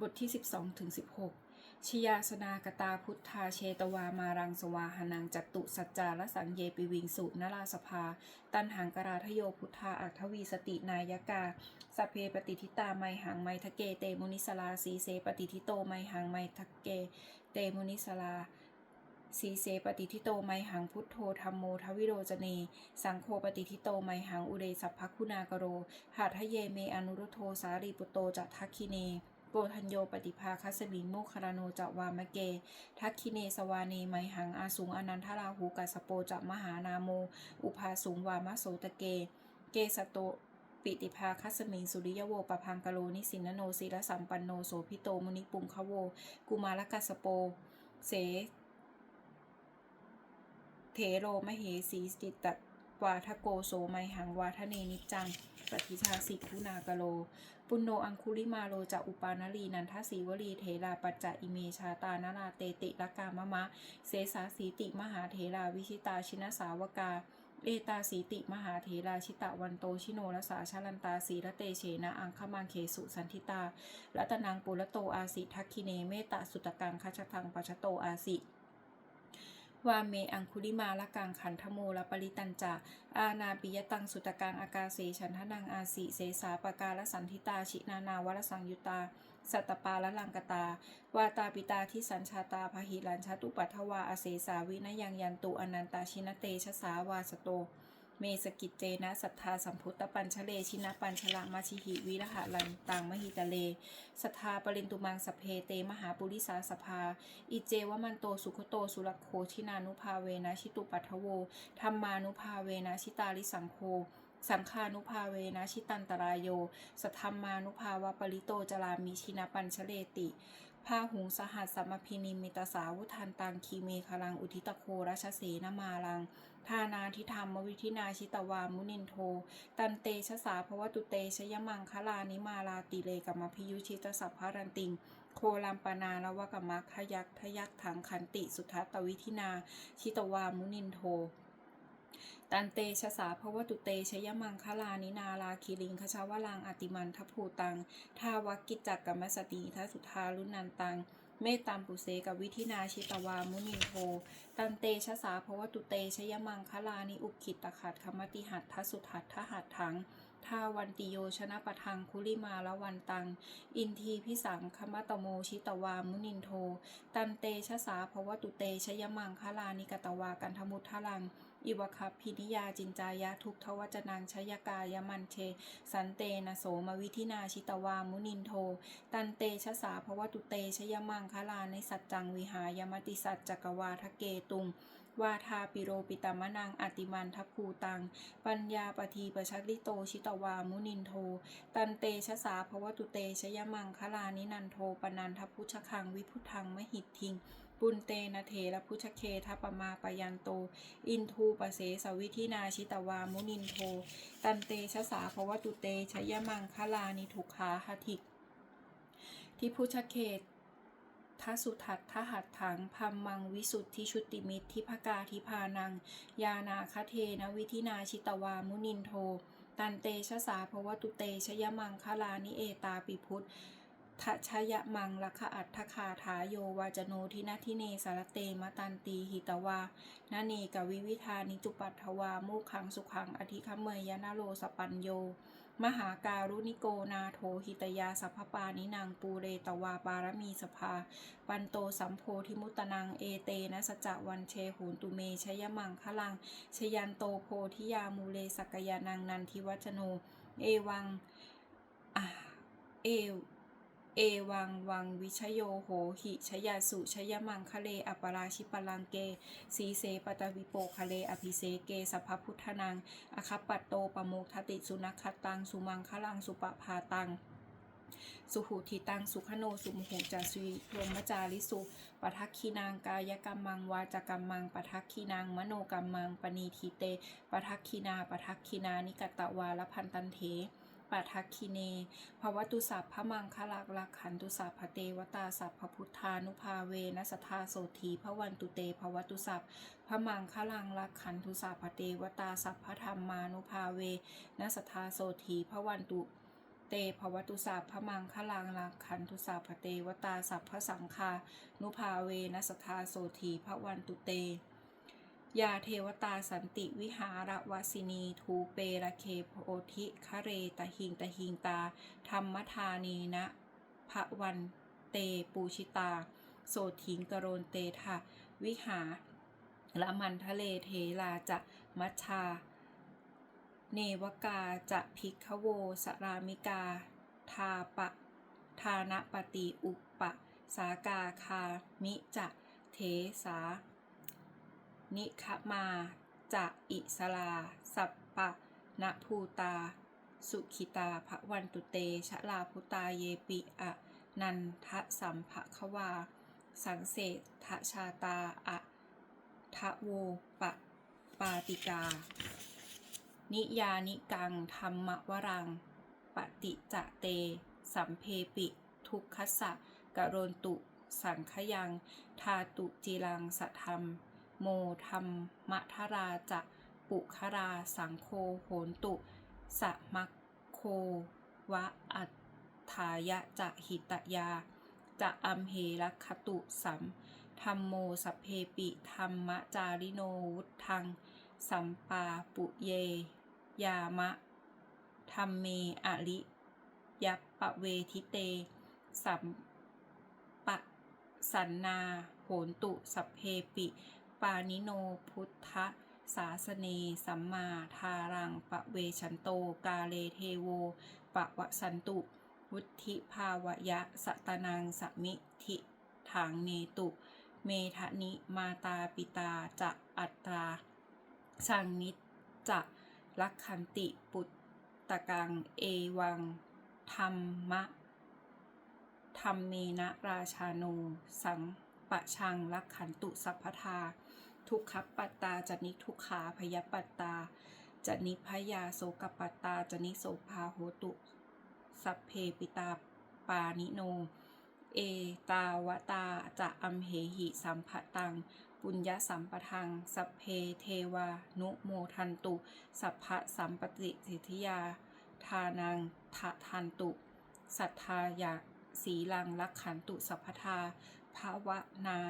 บทที่ 12ถึง16 ชยาสนากตาพุทธาเชตวามารังสวาหานังจัตตุสัจจาละสังเยปิวิงสุนราสภา ตันหังกราทโยพุทธาอัทวีสตินายกาสเพปฏิทิตาไมหังไมทะเกเตมุนิสลาสีเสปฏิทิโตไมหังไมทะเกเตมุนิสลาสีเสปฏิทิโตไมหังพุทโธธรรมโมทวิโรจเน สังโฆปฏิทิโตไมหังอุเรสัพพคุณากโร หาทะเยเมอนุรุโทสารีปุโตจะทักคิเน โกทัญโยปฏิภาคัสมิงโมคารโนจะวามะเก ทักคิเนสวาเนไมหังอาสุงอนันทราหูกัสโปจะมหานาโม อุภาสุงวามะโสตะเก เกสโตปิติภาคัสมิงสุริยโวปพังกโลนิสินโนศิรสัมปันโนโสพิโตมุนิปุงคโว กุมารกัสโป เสเถโรมเหสีจิตต วาทโกโสไมหังวาทเนนิจังปฏิชาสิกขุนากโล ปุณโนอังคุลิมาโลจะอุปานลีนันทสีวลีเทราปัจจอิเมชาตานาราเตติลกามะมะ เสสาสีติมหาเทราวิชิตาชินสาวกาเอตาสีติมหาเทราชิตะวันโตชิโนรสาชาลันตาสีระเตเชนะอังคมังเคสุสันทิตารัตนังปุระโตอาสิทักคิเนเมตตาสุตกังคัชทังปัชโตอาสิ วาเมอังคุลิมาละกังขันธโมละปริตันจาอาณาปิยตังสุตกังอากาเสฉันทนังอาสิเสสาปกาลสันทิตาชินานาวรสังยุตา สัตปาละลังกตา วาตาปิตาที่สัญชาตาพหิลันชาตุปัทวาอาเสสาวินยังยันตุอนันตาชินเตชะสาวาสโต เมสกิจเจนะสัทธาสัมพุตตปัญชเลชินะปัญชละมาชิหิวิรหะลันตังมหิตะเลสัทธาปรินตุมังสเพเตมหาปุริสาสภา อิเจวมันโตสุขโตสุรโคชินานุภาเวนะชิตุปัทโวธรรมานุภาเวนะชิตาลิสังโค สังฆานุภาเวนะชิตันตรายโยสัทธรรมานุภาวะปริโตจรามิชินาปัญชเลติพาหุงสหัสสัมพินิมิตสาวุทันตังคีเมคลังอุทิตโคราชเสนมาลังทานาทิธรรมวิธินาชิตวามุนินโท ตันเตชะสาภวตุเตชยมังคลานิมาลาติเลกัมพิยุชิตสัพพารันติง โคลัมปนาละวะกมมัคขยักทยักถังขันติสุทัตตวิธินา ชิตวามุนินโท ตันเตชะสาพวตุเตชยมังคลานินาลาคิริงคชาวลังอติมันทภูตังทาวักกิจจักกัมมสติทัสุทารุนันตัง เมตตามปุเสกับวิธินาชิตวามุนิโท ตันเตชะสาพวตุเตชยมังคลานิอุขิตตขัดคมติหัตทสุทัตทหัตถัง ทาวันติโยชนะปะทังคุลิมาละวันตัง อินทีพิสังคมตโมชิตวามุนินโท ตันเตชะสาภวตุเตชยมังคลานิกตวากันธมุทธลัง อิวคัพพินิยาจินจายะทุกทวจนังชยกายมันเช สันเตนะโสมวิธินาชิตวามุนินโท ตันเตชะสาภวตุเตชยมังคลาในสัจจังวิหายมติสัจจกวาทะเกตุง วาทาปิโรปิตามนังอติมันทัพภูตัง ปัญญาปทีปชัลิโตชิตวามุนินโท ตันเตชะสาภวตุเตชยมังคลานินันโทปนันทพุชคังวิพุทังมหิตทิงปุณเตนะเถระพุชเคทัปมาปยันโต อินทูปเสสวิธินาชิตวามุนินโท ตันเตชะสาภวตุเตชยมังคลานิทุขาหทิกทิพุชเคต ทัสุทัตทหัตถังพัมมังวิสุทธิชุติมิตรทิพกาทิพานัง ยานาคเทนวิธินาชิตวามุนินโท ตันเตชะสาภวตุเตชยมังคลานิเอตาปิพุทธทัชยมังลักขอัตถคาถาโยวาจโนทินาทิเนสารเตมตันตีหิตวานาเนกวิวิธานิจุปัตถวามุขังสุขังอธิคเมยยนาโลสปัญโย มหาการุณิโกนาโทหิตยาสัพพปานินางปูเรตวาปารมีสภา ปันโตสัมโพธิมุตนางเอเตนะสจะวันเชหูนตุเมชยมังคลัง ชยันโตโพธิยามูเลสกยานังนันทิวัจโน เอวัง อ่า เอว เอวังวังวิชโยโหหิชยาสุชยมังคะเลอปราชิปลังเก สีเสปตวิโปคะเลอภิเสเกสัพพุทธนังอคัปปัตโตปโมกทติสุนัคขตัง สุมังคลังสุปภาตังสุหุทิตังสุขโนสุมหุจาสุยพรมจาริสุปทักขีนางกายกรรมังวาจกรรมังปทักขีนางมโนกรรมังปณีทีเตปทักขีนาปทักขีนานิกตตวาลพันตันเถ ปัทักคิเนภวตุสัพพะมังคลักลักขันตุสัพพเตวตาสัพพพุทธานุภาเวนัสทาโสธีพระวันตุเตภวตุสัพพะมังคลังลักขันตุสัพพเตวตาสัพพธรรมานุภาเวนัสทาโสธีพระวันตุเตภวตุสาพมังคลังลังคันตุสาพเตวตาสัพพสังคานุภาเวนัสทาโสธีพระวันตุเต ยาเทวตาสันติวิหารวสินีทูเประเคโพธิคะเรตหิงตหิงตา ธรรมทานีนะพระวันเตปูชิตา โสถิงกโรนเตทะวิหาละมันทะเลเทลาจะมัชชา เนวกาจะพิกขโวสรามิกา ทาปะทานปฏิอุปปะ สากาคามิจะเทสา นิคมาจะอิสลา สัปปะนะภูตา สุขิตาภวันตุเต ชะลาพุตาเยปิอะนันทะสัมภะควา สังเสทะชาตาอะทะโวปะปาติกา นิยานิกังธรรมวรัง ปฏิจะเต สัมเพปิ ทุกขสะกะโรนตุ สังขยัง ทาตุจีรังสะธรรม โมธรรมมทราจะปุคราสังโคโหนตุสะมัคโควะอัฏฐายะจะหิตยา จะอัมเหรัคตุสัมธรรมโมสัพเพปิธรรมจาริโนวุธัง สัมปาปุเย ยามะธรรมเมอริยัปปะเวทิเต สัมปะสันนาโหนตุสัพเพปิ ปานิโนพุทธสาสเนสัมมาทารังปะเวชันโตกาเลเทโวปะวะสันตุ วุธิภาวยะสตนังสมิทิทางเนตุ เมทะนิมาตาปิตาจะอัตราสังนิจจะลักขันติปุตตะกังเอวังธรรมะธรรมเมนะราชาโนสังปะชังลักขันตุสัพพทา ทุกขปัตตาจนิทุกขาพยปัตตาจนิพยาโสกปัตตาจนิโสภาโหตุ สัพเพปิตาปานิโน เอตาวตาจะอัมเหหิสัมภตัง ปุญญสัมปทัง สัพเพเทวานุโมทันตุ สัพพะสัมปติสิทธิยา ทานังทะทันตุ สัทธายาสีลังลักขันตุสัพพทาภาวนา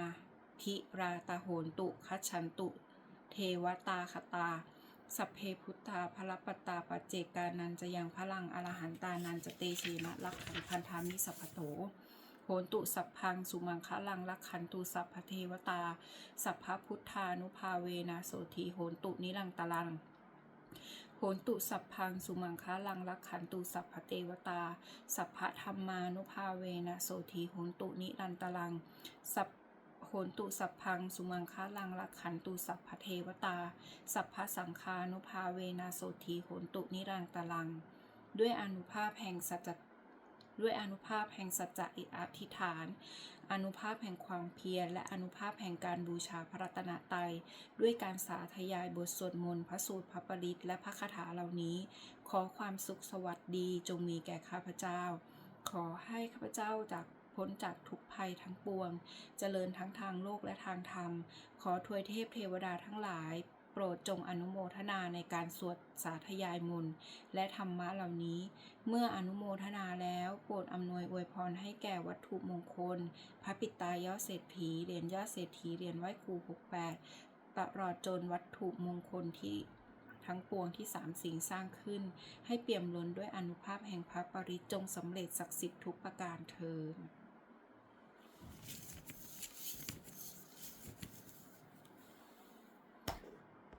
พิราตาโหนตุคัจฉันตุ เทวตาคตา สัพเพพุทธาพระปตาปเจกานันจะยังพลังอรหันตานันจะเตชีนะลักขันพันธามิสัพโตโหนตุสัพพังสุมังคะลังลักขันตุสัพพเทวตา สัพพพุทธานุภาเวนะโสทีโหนตุนิรังตลังโหนตุสัพพังสุมังคะลังลักขันตุสัพพเทวตา สัพพธรรมานุภาเวนะโสทีโหนตุนิรันตลัง สัพ โหนตุสัพพัง สุมังคะลังลักขันตุสัพพเทวตา สัพพสังฆานุภาเวนะโสทีโหนตุนิรันตลัง ด้วยอนุภาพแห่งสัจด้วยอนุภาพแห่งสัจจะอิอธิฐาน อนุภาพแห่งความเพียร และอนุภาพแห่งการบูชาพระรัตนตรัย ด้วยการสาธยายบทสวดมนต์พระสูตรพระปริตและพระคาถาเหล่านี้ ขอความสุขสวัสดีจงมีแก่ข้าพเจ้า ขอให้ข้าพเจ้าจาก พ้นจากทุกภัยทั้งปวง เจริญทั้งทางโลกและทางธรรม ขอทวยเทพเทวดาทั้งหลาย โปรดจงอนุโมทนาในการสวดสาธยายมนและธรรมะเหล่านี้ เมื่ออนุโมทนาแล้วโปรดอำนวยอวยพรให้แก่วัตถุมงคล พระปิตายอดเศรษฐีเหรียญยอดเศรษฐีเหรียญไหว้ครู68ตลอดจนวัตถุมงคลที่ทั้งปวงที่สามสิ่งสร้างขึ้น ให้เปี่ยมล้นด้วยอนุภาพแห่งพระปริจงสำเร็จศักดิ์สิทธิ์ทุกประการเทอญ